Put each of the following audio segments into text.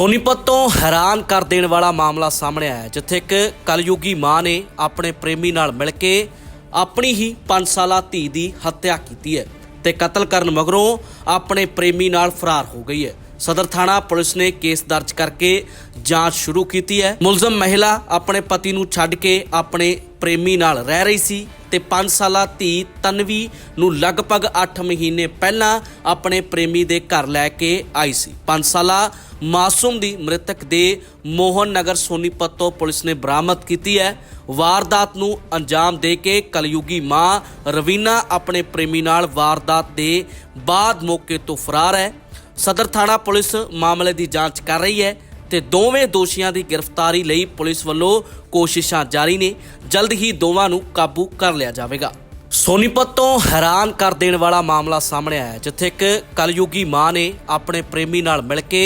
ਸੋਨੀਪਤ ਤੋਂ ਹੈਰਾਨ ਕਰ ਦੇਣ ਵਾਲਾ ਮਾਮਲਾ ਸਾਹਮਣੇ ਆਇਆ ਜਿੱਥੇ ਇੱਕ ਕਲਯੁਗੀ ਮਾਂ ਨੇ ਆਪਣੇ ਪ੍ਰੇਮੀ ਨਾਲ ਮਿਲ ਕੇ ਆਪਣੀ ਹੀ 5 ਸਾਲਾ ਧੀ ਦੀ ਹੱਤਿਆ ਕੀਤੀ ਹੈ ਤੇ ਕਤਲ ਕਰਨ ਮਗਰੋਂ ਆਪਣੇ ਪ੍ਰੇਮੀ ਨਾਲ ਫਰਾਰ ਹੋ ਗਈ ਹੈ। ਸਦਰ ਥਾਣਾ ਪੁਲਿਸ ਨੇ ਕੇਸ ਦਰਜ ਕਰਕੇ ਜਾਂਚ ਸ਼ੁਰੂ ਕੀਤੀ ਹੈ। ਮੁਲਜ਼ਮ ਮਹਿਲਾ ਆਪਣੇ ਪਤੀ ਨੂੰ ਛੱਡ ਕੇ ਆਪਣੇ ਪ੍ਰੇਮੀ ਨਾਲ ਰਹਿ ਰਹੀ ਸੀ ਤੇ 5 ਸਾਲਾ ਧੀ ਤਨਵੀ ਨੂੰ ਲਗਭਗ 8 ਮਹੀਨੇ ਪਹਿਲਾਂ ਆਪਣੇ ਪ੍ਰੇਮੀ ਦੇ ਘਰ ਲੈ ਕੇ ਆਈ ਸੀ। 5 ਸਾਲਾ ਮਾਸੂਮ ਦੀ ਮ੍ਰਿਤਕ ਦੇ ਮੋਹਨ ਨਗਰ ਸੋਨੀਪਤ ਤੋਂ ਪੁਲਿਸ ਨੇ ਬਰਾਮਦ ਕੀਤੀ ਹੈ। ਵਾਰਦਾਤ ਨੂੰ ਅੰਜਾਮ ਦੇ ਕੇ ਕਲਯੁਗੀ ਮਾਂ ਰਵੀਨਾ ਆਪਣੇ ਪ੍ਰੇਮੀ ਨਾਲ ਵਾਰਦਾਤ ਦੇ ਬਾਅਦ ਮੌਕੇ ਤੋਂ ਫਰਾਰ ਹੈ। ਸਦਰ ਥਾਣਾ ਪੁਲਿਸ ਮਾਮਲੇ ਦੀ ਜਾਂਚ ਕਰ ਰਹੀ ਹੈ ਤੇ ਦੋਵੇਂ ਦੋਸ਼ੀਆਂ ਦੀ ਗ੍ਰਿਫਤਾਰੀ ਲਈ ਪੁਲਿਸ ਵੱਲੋਂ ਕੋਸ਼ਿਸ਼ਾਂ ਜਾਰੀ ਨੇ। ਜਲਦ ਹੀ ਦੋਵਾਂ ਨੂੰ ਕਾਬੂ ਕਰ ਲਿਆ ਜਾਵੇਗਾ। ਸੋਨੀਪਤ ਤੋਂ ਹੈਰਾਨ ਕਰ ਦੇਣ ਵਾਲਾ ਮਾਮਲਾ ਸਾਹਮਣੇ ਆਇਆ ਜਿੱਥੇ ਇੱਕ ਕਲਯੁਗੀ ਮਾਂ ਨੇ ਆਪਣੇ ਪ੍ਰੇਮੀ ਨਾਲ ਮਿਲ ਕੇ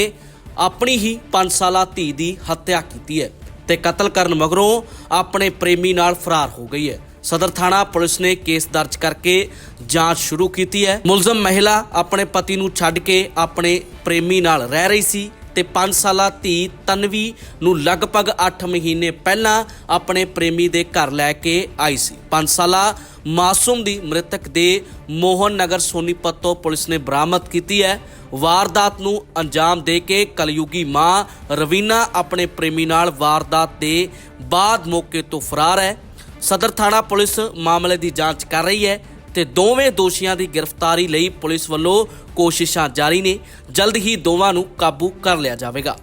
ਆਪਣੀ ਹੀ 5 ਸਾਲਾ ਧੀ ਦੀ ਹੱਤਿਆ ਕੀਤੀ ਹੈ। ਤੇ ਕਤਲ ਕਰਨ ਮਗਰੋਂ ਆਪਣੇ ਪ੍ਰੇਮੀ ਨਾਲ ਫਰਾਰ ਹੋ ਗਈ ਹੈ। ਸਦਰ ਥਾਣਾ ਪੁਲਿਸ ਨੇ ਕੇਸ ਦਰਜ ਕਰਕੇ ਜਾਂਚ ਸ਼ੁਰੂ ਕੀਤੀ ਹੈ। ਮੁਲਜ਼ਮ ਮਹਿਲਾ ਆਪਣੇ ਪਤੀ ਨੂੰ ਛੱਡ ਕੇ ਆਪਣੇ ਪ੍ਰੇਮੀ ਨਾਲ ਰਹਿ ਰਹੀ ਸੀ। ਤੇ 5 ਸਾਲਾ ਧੀ ਤਨਵੀ ਨੂੰ ਲਗਭਗ 8 ਮਹੀਨੇ ਪਹਿਲਾਂ ਆਪਣੇ ਪ੍ਰੇਮੀ ਦੇ ਘਰ ਲੈ ਕੇ ਆਈ ਸੀ। 5 ਸਾਲਾ ਮਾਸੂਮ ਦੀ ਮ੍ਰਿਤਕ ਦੇ ਮੋਹਨ ਨਗਰ ਸੋਨੀਪਤ ਤੋਂ ਪੁਲਿਸ ਨੇ ਬਰਾਮਦ ਕੀਤੀ ਹੈ। ਵਾਰਦਾਤ ਨੂੰ ਅੰਜਾਮ ਦੇ ਕੇ ਕਲਯੁਗੀ ਮਾਂ ਰਵੀਨਾ ਆਪਣੇ ਪ੍ਰੇਮੀ ਨਾਲ ਵਾਰਦਾਤ ਦੇ ਬਾਅਦ ਮੌਕੇ ਤੋਂ ਫਰਾਰ ਹੈ। ਸਦਰ ਥਾਣਾ ਪੁਲਿਸ ਮਾਮਲੇ ਦੀ ਜਾਂਚ ਕਰ ਰਹੀ ਹੈ। ਤੇ ਦੋਵੇਂ ਦੋਸ਼ੀਆਂ ਦੀ ਗ੍ਰਿਫਤਾਰੀ ਲਈ ਪੁਲਿਸ ਵੱਲੋਂ ਕੋਸ਼ਿਸ਼ਾਂ ਜਾਰੀ ਨੇ। ਜਲਦ ਹੀ ਦੋਵਾਂ ਨੂੰ ਕਾਬੂ ਕਰ ਲਿਆ ਜਾਵੇਗਾ।